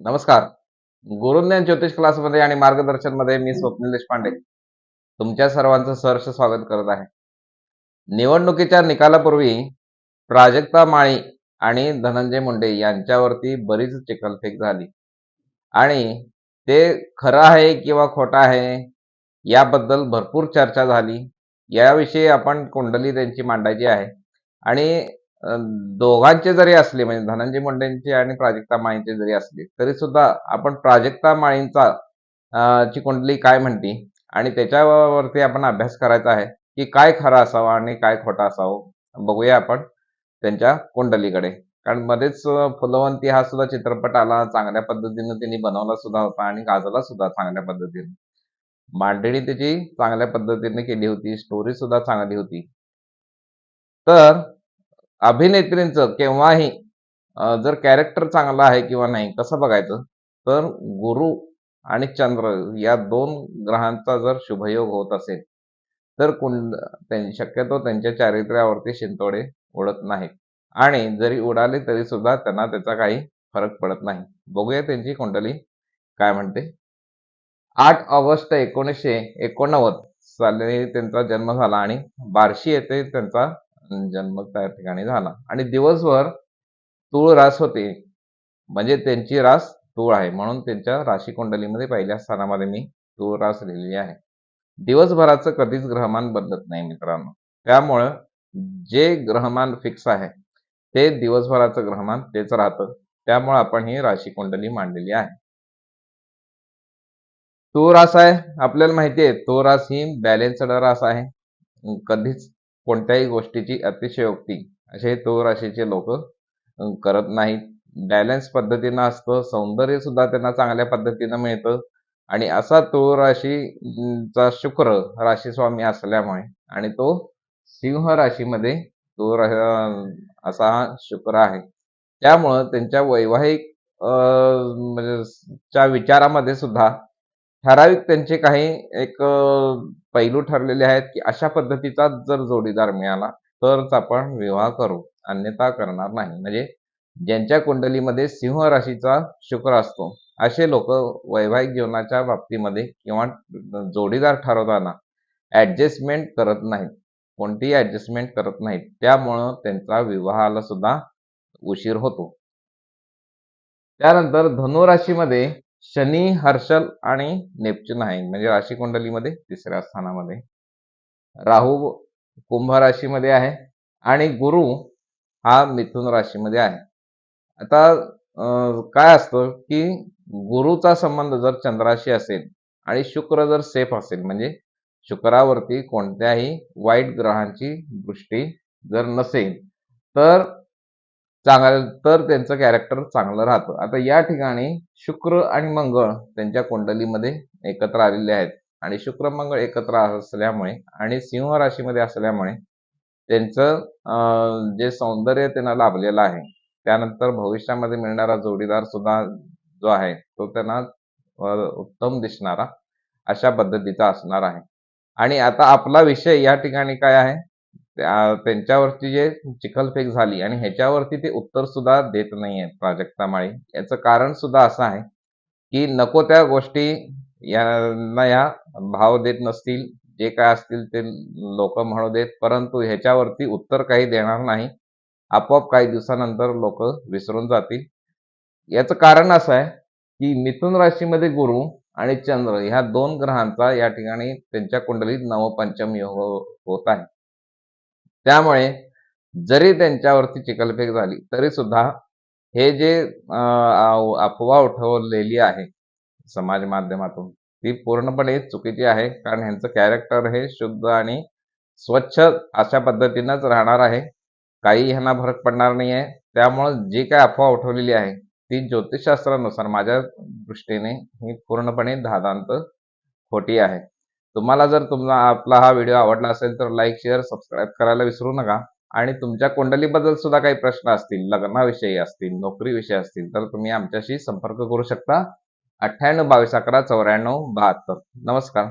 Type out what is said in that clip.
नमस्कार. गुरुज्ञान ज्योतिष क्लासमध्ये आणि मार्गदर्शनमध्ये मी स्वप्नील देशपांडे. तुमच्या सर्वांचं सहर्ष स्वागत करत आहे. निवडणुकीच्या निकालापूर्वी प्राजक्ता माळी आणि धनंजय मुंडे यांच्यावरती बरीच चिखलफेक झाली. आणि ते खरं आहे किंवा खोटं आहे याबद्दल भरपूर चर्चा झाली. याविषयी आपण कुंडली त्यांची मांडायची आहे. आणि दोघांचे जरी असले म्हणजे धनंजय मुंडेंचे आणि प्राजक्ता माळींचे जरी असले तरी सुद्धा आपण प्राजक्ता माळींचा ची कुंडली काय म्हणते? आणि त्याच्यावरती आपण अभ्यास करायचा आहे की काय खरं असावं आणि काय खोटं असावं बघूया आपण त्यांच्या कुंडलीकडे. कारण मध्येच फुलवंती हा सुद्धा चित्रपट आला चांगल्या पद्धतीने त्यांनी बनवला सुद्धा होता आणि गाजला सुद्धा चांगल्या पद्धतीने. मांडणी त्याची चांगल्या पद्धतीने केली होती स्टोरी सुद्धा चांगली होती. तर अभिनेत्रींचं केव्हाही जर कॅरेक्टर चांगला आहे किंवा नाही कसं बघायचं? तर गुरु आणि चंद्र या दोन ग्रहांचा जर शुभयोग होत असेल तर कुंड शक्यतो त्यांच्या चारित्र्यावरती शिंतोडे उडत नाहीत. आणि जरी उडाले तरी सुद्धा त्यांना त्याचा काही फरक पडत नाही. बघूया त्यांची कुंडली काय म्हणते. आठ ऑगस्ट एकोणीसशे एकोणनव्वद साली त्यांचा जन्म झाला आणि बार्शी येथे त्यांचा जन्म त्या ठिकाणी झाला. आणि दिवसभर तूळ रास होते. म्हणजे त्यांची रास तूळ आहे. म्हणून त्यांच्या राशी कुंडलीमध्ये पहिल्या स्थानामध्ये मी तूळ रास लिहिलेली आहे. दिवसभराचं कधीच ग्रहमान बदलत नाही मित्रांनो. त्यामुळं जे ग्रहमान फिक्स आहे ते दिवसभराचं ग्रहमान तेच राहतं. त्यामुळे आपण ही राशी कुंडली मांडलेली आहे. तो रास आहे. आपल्याला माहिती आहे तो रास ही बॅलेन्सड रास आहे. कधीच कोणत्याही गोष्टीची अतिशयोक्ती असे तो राशीचे लोक करत नाहीत. बॅलन्स पद्धतीनं असतं सौंदर्य सुद्धा त्यांना चांगल्या पद्धतीनं मिळतं. आणि असा तो राशीचा शुक्र राशी स्वामी असल्यामुळे आणि तो सिंह राशीमध्ये तो असा हा शुक्र आहे. त्यामुळं त्यांच्या वैवाहिक म्हणजे च्या विचारामध्ये सुद्धा ठराविक त्यांचे काही एक पैलू ठरलेले आहेत की अशा पद्धतीचा जर जोडीदार मिळाला तरच आपण विवाह करू. अन्यथा करणार नाही. म्हणजे ज्यांच्या कुंडलीमध्ये सिंह राशीचा शुक्र असतो असे लोक वैवाहिक जीवनाच्या बाबतीमध्ये किंवा जोडीदार ठरवताना ऍडजस्टमेंट करत नाहीत. कोणतीही ऍडजस्टमेंट करत नाहीत. त्यामुळं त्यांचा विवाहाला सुद्धा उशीर होतो. त्यानंतर धनु राशीमध्ये शनी हर्षल आणि नेपच्यून आहे. म्हणजे राशी कुंडलीमध्ये तिसऱ्या स्थानामध्ये. राहू कुंभ राशीमध्ये आहे आणि गुरु हा मिथुन राशीमध्ये आहे. आता काय असतं की गुरुचा संबंध जर चंद्राशी असेल आणि शुक्र जर सेफ असेल म्हणजे शुक्रावरती कोणत्याही वाईट ग्रहांची दृष्टी जर नसेल तर चांगलं तर त्यांचं कॅरेक्टर चांगलं राहतं. आता या ठिकाणी शुक्र आणि मंगळ त्यांच्या कुंडलीमध्ये एकत्र आलेले आहेत. आणि शुक्र मंगळ एकत्र असल्यामुळे आणि सिंह राशीमध्ये असल्यामुळे त्यांचं जे सौंदर्य त्यांना लाभलेलं आहे त्यानंतर भविष्यामध्ये मिळणारा जोडीदार सुद्धा जो आहे तो त्यांना उत्तम दिसणारा अशा पद्धतीचा असणार आहे. आणि आता आपला विषय या ठिकाणी काय आहे? त्यांच्यावरती जे चिखलफेक झाली आणि ह्याच्यावरती ते उत्तर सुद्धा देत नाहीये प्राजक्ता माळी. याचं कारण सुद्धा असं आहे की नको त्या गोष्टी यांना या भाव देत नसतील. जे काय असतील ते लोक म्हणू देत परंतु ह्याच्यावरती उत्तर काही देणार नाही. आपोआप काही दिवसानंतर लोक विसरून जातील. याचं कारण असं आहे की मिथुन राशीमध्ये गुरु आणि चंद्र ह्या दोन ग्रहांचा या ठिकाणी त्यांच्या कुंडलीत नवपंचम योग हो, होत आहे. त्यामुळे जरी त्यांच्यावरती चिखलफेक झाली तरी सुद्धा हे जे अफवा उठवलेली आहे समाज माध्यमातून ती पूर्णपणे चुकीची आहे. कारण ह्यांचं कॅरेक्टर हे शुद्ध आणि स्वच्छ अशा पद्धतीनंच राहणार आहे. काही ह्यांना फरक पडणार नाही आहे त्यामुळं जी काय अफवा उठवलेली आहे ती ज्योतिषशास्त्रानुसार माझ्या दृष्टीने ही पूर्णपणे धादांत खोटी आहे. तुम्हाला जर तुमचा आपला हा व्हिडिओ आवडला असेल तर लाईक शेअर सबस्क्राईब करायला विसरू नका. आणि तुमच्या कुंडलीबद्दल सुद्धा काही प्रश्न असतील लग्नाविषयी असतील नोकरीविषयी असतील तर तुम्ही आमच्याशी संपर्क करू शकता. अठ्ठ्याण्णव बावीस अकरा चौऱ्याण्णव बहात्तर. नमस्कार.